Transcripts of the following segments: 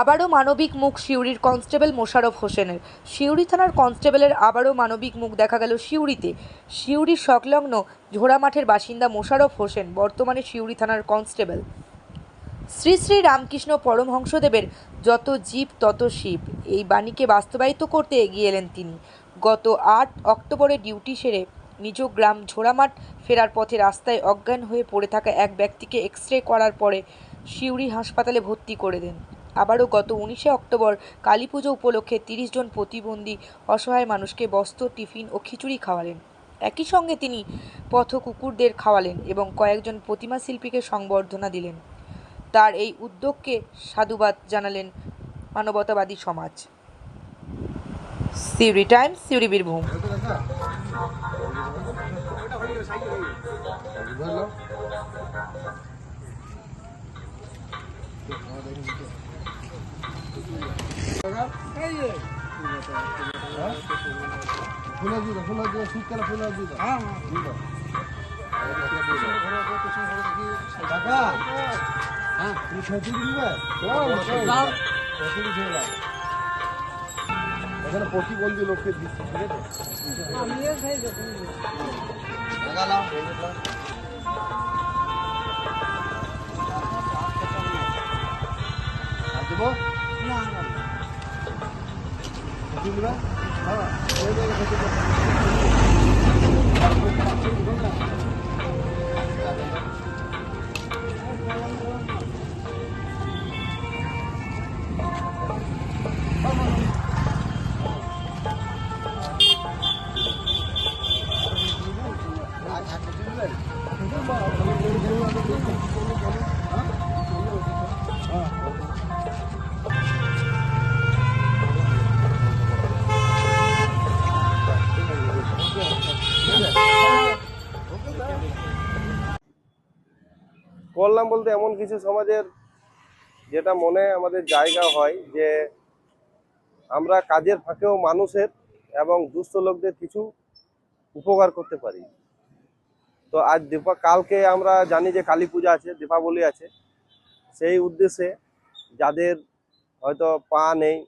আবারও মানবিক মুখ সিউড়ির কনস্টেবল মোশারফ হোসেনের। সিউড়ি থানার কনস্টেবলের আবারও মানবিক মুখ দেখা গেল সিউড়িতে। সিউড়ির সংলগ্ন ঝোড়া মাঠের বাসিন্দা মোশারফ হোসেন, বর্তমানে সিউড়ি থানার কনস্টেবল। শ্রী শ্রী রামকৃষ্ণ পরমহংসদেবের যত জীব, তত শিব। এই বাণীকে বাস্তবায়িত করতে এগিয়ে এলেন তিনি। গত আট অক্টোবরে ডিউটি সেরে নিজ গ্রাম ঝোড়ামাঠ ফেরার পথে রাস্তায় অজ্ঞান হয়ে পড়ে থাকা এক ব্যক্তিকে এক্স রে করার পরে সিউড়ি হাসপাতালে ভর্তি করে দেন। আবারও গত উনিশে অক্টোবর কালী পুজো উপলক্ষে তিরিশ জন প্রতিবন্ধী অসহায় মানুষকে বস্ত্র, টিফিন ও খিচুড়ি খাওয়ালেন। একই সঙ্গে তিনি পথ কুকুরদের খাওয়ালেন এবং কয়েকজন প্রতিমা শিল্পীকে সংবর্ধনা দিলেন। তার এই উদ্যোগকে সাধুবাদ জানালেন মানবতাবাদী সমাজ। সিউরি টাইমস সিউরি বীরভূম। এখানে প্রতিবন্ধী লোককে দিচ্ছে ঠিক আছে হ্যাঁ করলাম বলতে এমন কিছু সমাজের যেটা মনে আমাদের জায়গা হয় যে আমরা কাজের ফাঁকেও মানুষের এবং দুস্থ লোকদের কিছু উপকার করতে পারি। তো আজ দীপা, কালকে আমরা জানি যে কালী পূজা আছে, দীপাবলি আছে। সেই উদ্দেশ্যে যাদের হয়তো পা নেই,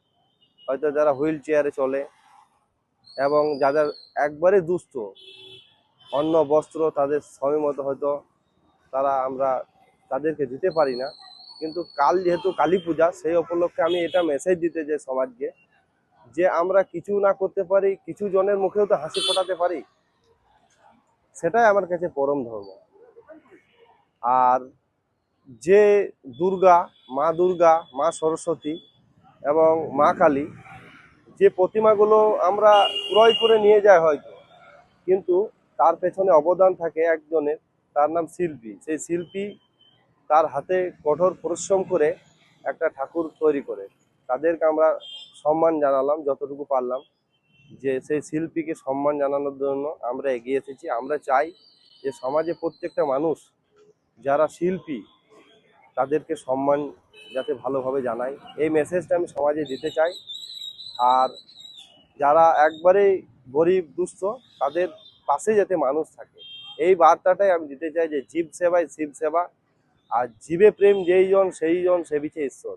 হয়তো যারা হুইল চেয়ারে চলে এবং যাদের একবারে দুস্থ, অন্ন, বস্ত্র তাদের সময় মতো হয়তো তারা আমরা তাদেরকে দিতে পারি না। কিন্তু কাল যেহেতু কালী পূজা, সেই উপলক্ষে আমি এটা মেসেজ দিতে চাই সমাজকে যে আমরা কিছু না করতে পারি, কিছু জনের মুখেও তো হাসি ফোটাতে পারি। সেটাই আমার কাছে পরম ধর্ম। আর যে দুর্গা, মা দুর্গা, মা সরস্বতী এবং মা কালী, যে প্রতিমাগুলো আমরা ক্রয় করে নিয়ে যাই হয়তো, কিন্তু তার পেছনে অবদান থাকে একজনের, তার নাম শিল্পী। সেই শিল্পী তার হাতে কঠোর পরিশ্রম করে একটা ঠাকুর তৈরি করে। তাদেরকে আমরা সম্মান জানালাম, যতটুকু পারলাম, যে সেই শিল্পীকে সম্মান জানানোর জন্য আমরা এগিয়ে এসেছি। আমরা চাই যে সমাজে প্রত্যেকটা মানুষ, যারা শিল্পী, তাদেরকে সম্মান যাতে ভালোভাবে জানায়। এই মেসেজটা আমি সমাজে দিতে চাই। আর যারা একবারেই গরিব, দুস্থ, তাদের পাশে যাতে মানুষ থাকে। এই বার্তাটাই আমি দিতে চাই যে জীব সেবাই শিব সেবা আর জীবে প্রেম যেই জন সেই জন সেবিছে ঈশ্বর।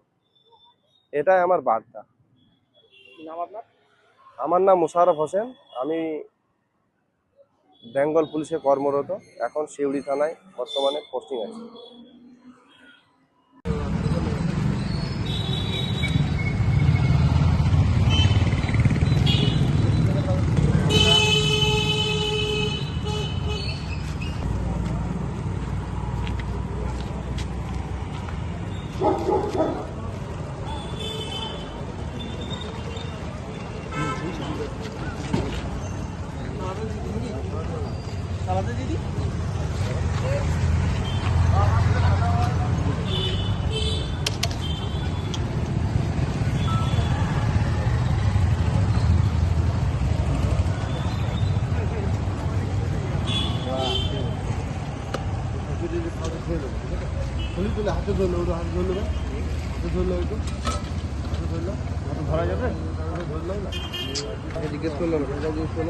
এটাই আমার বার্তা। আমার নাম মুশারফ হোসেন। আমি বেঙ্গল পুলিশে কর্মরত। এখন শিউড়ি থানায় বর্তমানে পোস্টিং আছে। খুলি তুলে হাতে ধরলো ওটা হাতে ধরলো হাতে ধরলো ওইটা হাতে ধরলো হাতে ধরা যাবে? ধরলো না জিজ্ঞেস করল না জিজ্ঞেস করল